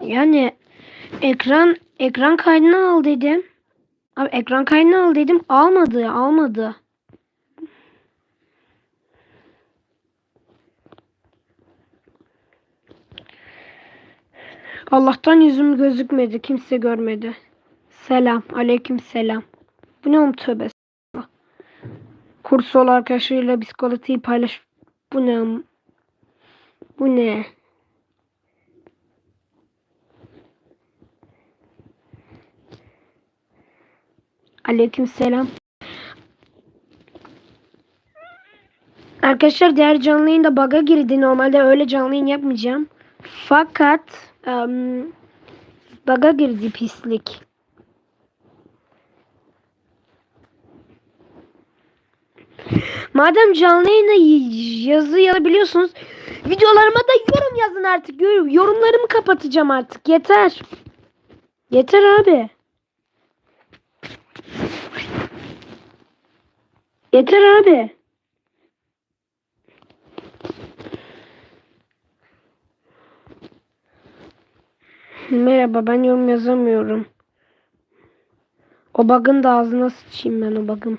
Yani ekran ekran kaydını al dedim. Abi ekran kaydını al dedim. Almadı, almadı. Allah'tan yüzüm gözükmedi. Kimse görmedi. Selam. Aleyküm selam. Bu ne oğlum tövbe. estağfurullah. Kurs ol arkadaşlarıyla bisikleti paylaş. Bu ne? Bu ne? Aleyküm selam. Arkadaşlar diğer canlı yayında bug'a girdi. Normalde öyle canlı yapmayacağım. Fakat em, bug'a girdi pislik. Madem canlı yayına yazı yazabiliyorsunuz videolarıma da yorum yazın artık. Yor- Yorumlarımı kapatacağım artık. Yeter. Yeter abi. Yeter abi. Merhaba ben yorum yazamıyorum. O bug'ın da ağzına sıçayım ben o bug'ın.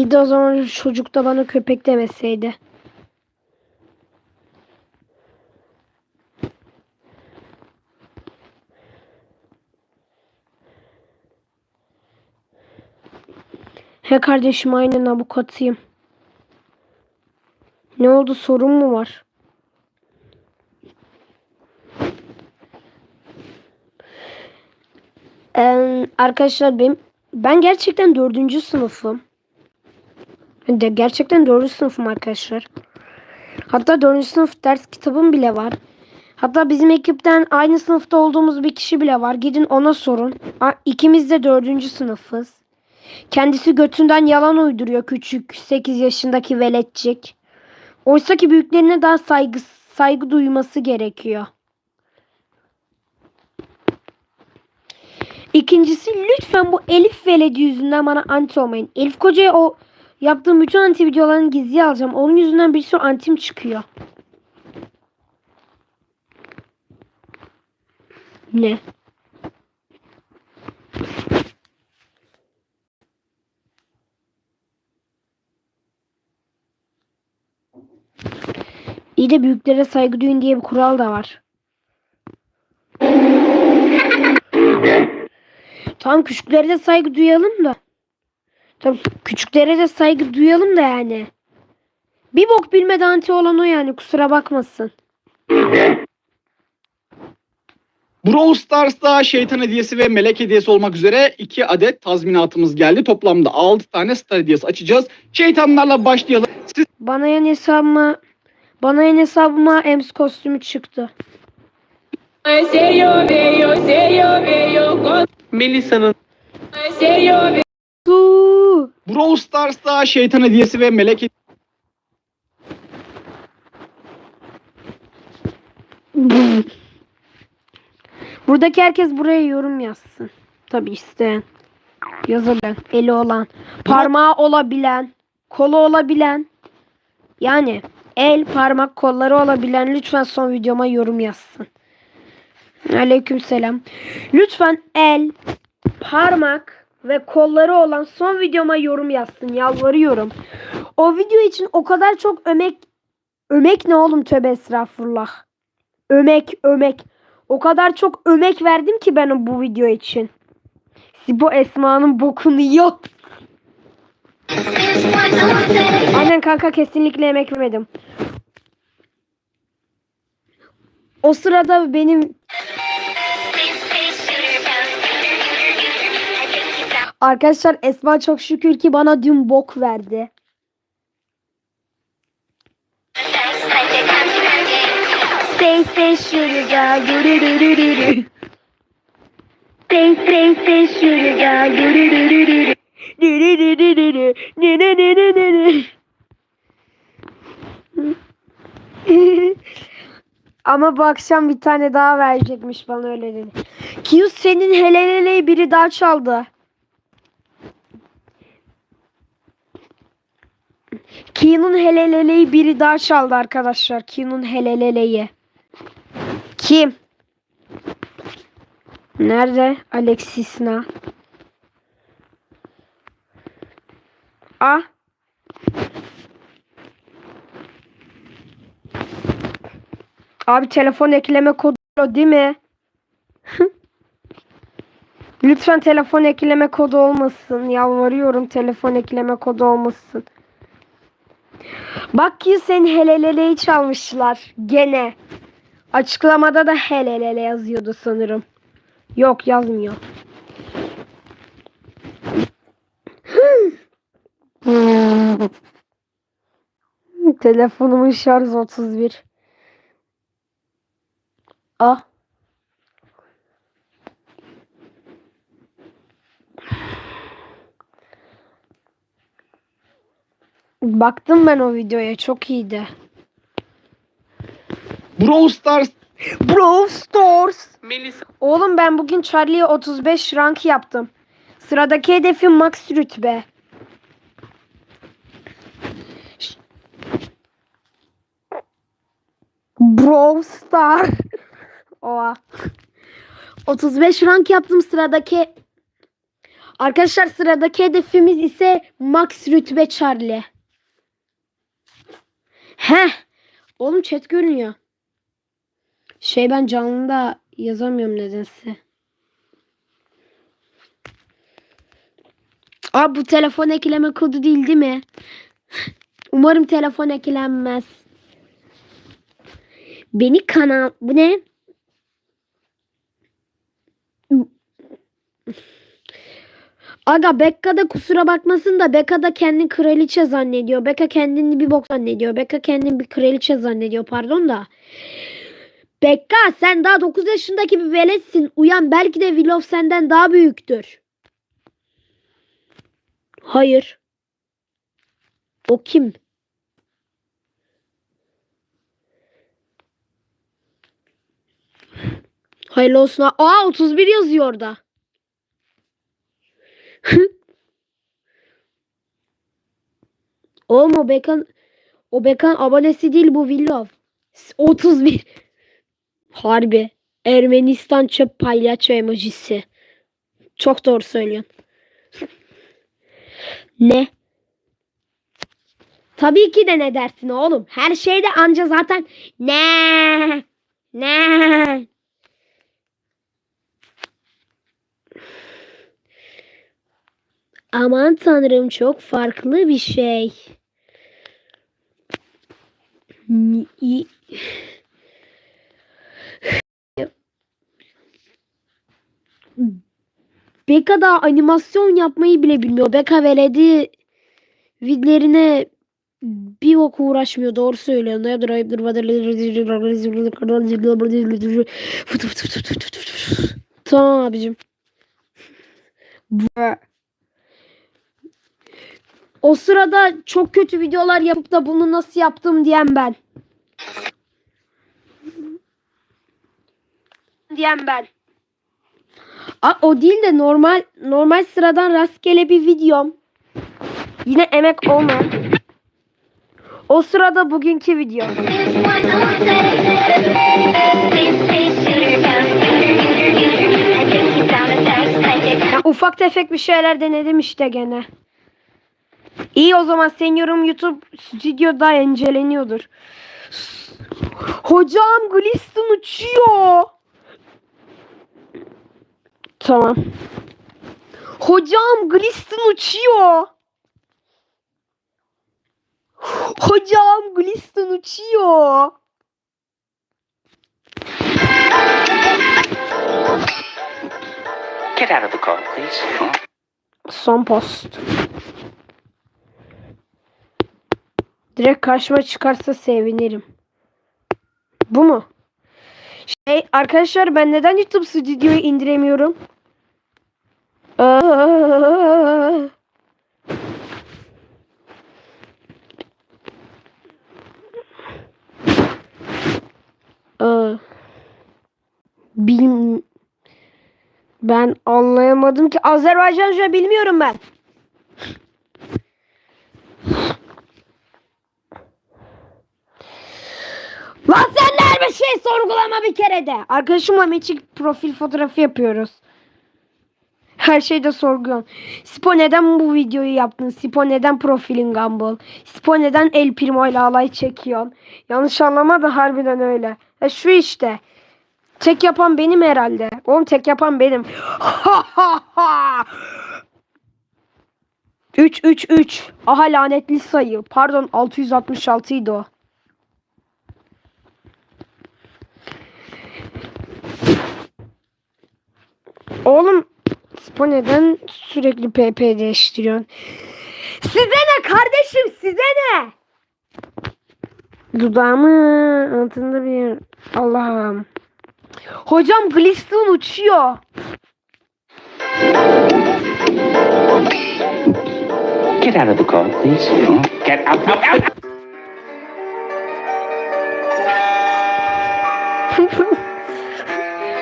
İyi o zaman çocuk da bana köpek demeseydi. He kardeşim aynen avukatıyım. Ne oldu sorun mu var? Ee, arkadaşlar benim ben gerçekten dördüncü sınıfım. De gerçekten dördüncü sınıfım arkadaşlar. Hatta dördüncü sınıf ders kitabım bile var. Hatta bizim ekipten aynı sınıfta olduğumuz bir kişi bile var. Gidin ona sorun. İkimiz de dördüncü sınıfız. Kendisi götünden yalan uyduruyor küçük 8 yaşındaki veletçik. Oysa ki büyüklerine daha saygı saygı duyması gerekiyor. İkincisi lütfen bu Elif veledi yüzünden bana anti olmayın. Elif Koca'ya o yaptığım bütün anti videolarını gizliye alacağım. Onun yüzünden bir sürü antim çıkıyor. Ne? İyi de büyüklere saygı duyun diye bir kural da var. Tamam küçüklere de saygı duyalım da. Tamam küçüklere de saygı duyalım da yani. Bir bok bilmeden anti olan o yani kusura bakmasın. Brawl Stars'ta şeytan hediyesi ve melek hediyesi olmak üzere iki adet tazminatımız geldi. Toplamda 6 tane star hediyesi açacağız. Şeytanlarla başlayalım. Siz Bana yan hesabıma bana yan hesabıma Ems kostümü çıktı. Melisa'nın. Brawl Stars'ta şeytan hediyesi ve melek Buradaki herkes buraya yorum yazsın. Tabi isteyen. Yazabilen, eli olan, parmağı olabilen, kolu olabilen. Yani el, parmak, kolları olabilen lütfen son videoma yorum yazsın. Aleykümselam. Lütfen el, parmak ve kolları olan son videoma yorum yazsın. Yalvarıyorum. O video için o kadar çok ömek ömek ne oğlum tövbe estağfurullah. Ömek, ömek. O kadar çok ömek verdim ki ben bu video için. Siz bu Esma'nın bokunu yiyor. Aynen kanka kesinlikle emek vermedim. O sırada benim Arkadaşlar Esma çok şükür ki bana dün bok verdi. Ama bu akşam bir tane daha verecekmiş bana öyle dedi. Kius senin heleleleyi biri daha çaldı. Ki'nin heleleleyi biri daha çaldı arkadaşlar. Ki'nin heleleleyi. Kim? Nerede? Alexis Na. Ah. Abi telefon ekleme kodu değil mi? Lütfen telefon ekleme kodu olmasın. Yalvarıyorum telefon ekleme kodu olmasın. Bak ki sen heleleleyi çalmışlar. Gene. Açıklamada da helelele yazıyordu sanırım. Yok yazmıyor. Telefonumun şarj 31. Ah. Baktım ben o videoya çok iyiydi. Brawl Stars Brawl Stars. Oğlum ben bugün Charlie'ye 35 rank yaptım. Sıradaki hedefim max rütbe. Brawl Star. Oha. 35 rank yaptım sıradaki. Arkadaşlar sıradaki hedefimiz ise max rütbe Charlie. Heh. Oğlum chat görünüyor. Şey ben canlıda yazamıyorum nedense. Aa bu telefon ekleme kodu değil değil mi? Umarım telefon eklenmez. Beni kanal bu ne? Aga Bekka da kusura bakmasın da Bekka da kendini kraliçe zannediyor. Bekka kendini bir bok zannediyor. Bekka kendini bir kraliçe zannediyor pardon da. Bekka sen daha 9 yaşındaki bir veletsin. Uyan belki de Willow senden daha büyüktür. Hayır. O kim? Hayırlı olsun. Aa 31 yazıyor orada. Oğlum o Bekan o Bekan abonesi değil bu Willow. 31. Harbi. Ermenistan çöp palyaço emojisi. Çok doğru söylüyorsun. ne? Tabii ki de ne dersin oğlum. Her şeyde anca zaten ne? Ne? Aman tanrım çok farklı bir şey. Beka da animasyon yapmayı bile bilmiyor. Beka veledi vidlerine bir ok uğraşmıyor. Doğru söylüyor. Ne Tamam abicim. O sırada çok kötü videolar yapıp da bunu nasıl yaptım diyen ben. Diyen ben. Aa, o değil de normal normal sıradan rastgele bir videom. Yine emek olmayan. O sırada bugünkü video. A Ya, ufak tefek bir şeyler denedim işte gene. İyi o zaman seniyorum YouTube stüdyoda inceleniyordur. Hocam Gliston uçuyor. Tamam. Hocam Gliston uçuyor. Hocam Gliston uçuyor. Get out of the car, please. Son post. Direkt karşıma çıkarsa sevinirim. Bu mu? Şey arkadaşlar ben neden YouTube Studio'yu indiremiyorum? Aa. Ben anlayamadım ki Azerbaycanca bilmiyorum ben. Lan sen şey sorgulama bir kere de. Arkadaşımla meçik profil fotoğrafı yapıyoruz. Her şeyde sorguluyorum. Spo neden bu videoyu yaptın? Spo neden profilin Gumball? Spo neden El Primo ile alay çekiyorsun? Yanlış anlama da harbiden öyle. E şu işte. Tek yapan benim herhalde. Oğlum tek yapan benim. 3 3 3. Aha lanetli sayı. Pardon 666 idi o. Oğlum Spo neden sürekli PP değiştiriyorsun? Size ne kardeşim size ne? Dudağımın altında bir Allah'ım. Hocam Gliston uçuyor. Get out of the car, please. Get out, out, out.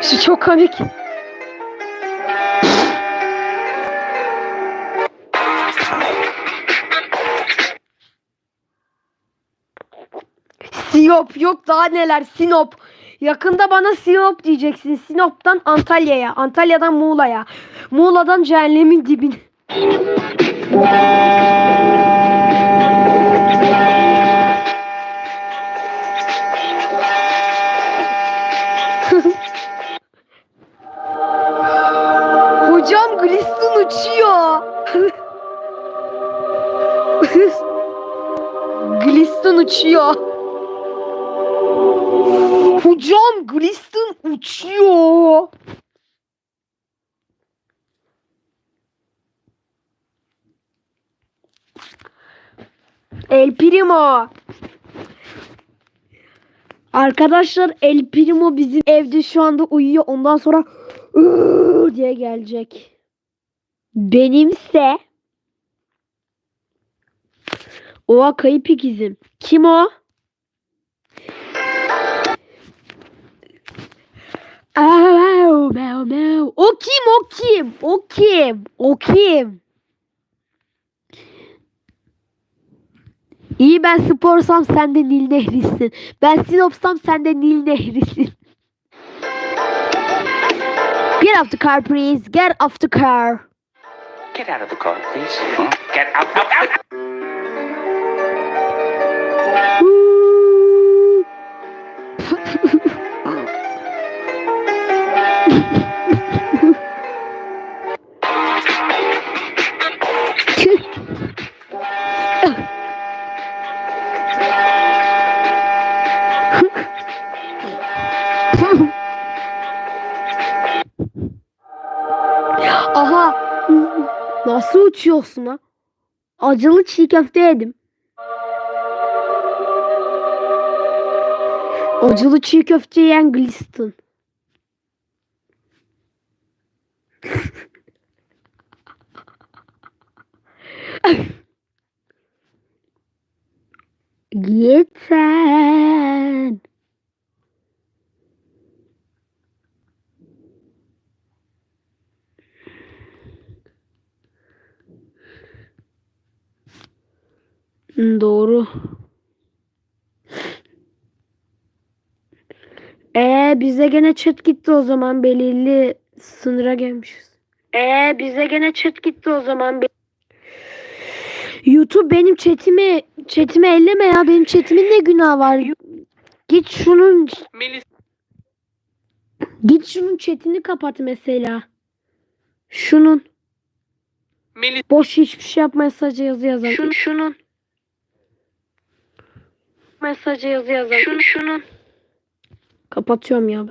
Şu çok komik. Sinop yok daha neler Sinop. Yakında bana Sinop diyeceksin. Sinop'tan Antalya'ya, Antalya'dan Muğla'ya, Muğla'dan cehennemin dibine. Gliston uçuyor. Gliston uçuyor. Hocam Gliston uçuyor. El Primo. Arkadaşlar El Primo bizim evde şu anda uyuyor. Ondan sonra diye gelecek. Benimse Oha kayıp ikizim. Kim o? Au, meu, meu. O kim o kim? O kim? O kim? İyi ben sporsam sen de Nil Nehri'sin. Ben Sinop'sam sen de Nil Nehri'sin. Get off the car please. Get off the car. Get out of the car, please. Hmm? Get out, out, out. Woo. Nasıl uçuyorsun ha? Acılı çiğ köfte yedim. Acılı çiğ köfte yiyen Gliston. Yeter. Doğru. Ee bize gene chat gitti o zaman belirli sınıra gelmişiz. Ee bize gene chat gitti o zaman. be- YouTube benim chatimi chatimi elleme ya benim chatimin ne günah var? Git şunun Git şunun chatini kapat mesela. Şunun. Boş hiçbir şey yap mesajı yazı yazan. Şunun. şunun. Mesajı yazı yazan. Şunun. şunun. Kapatıyorum ya. ben.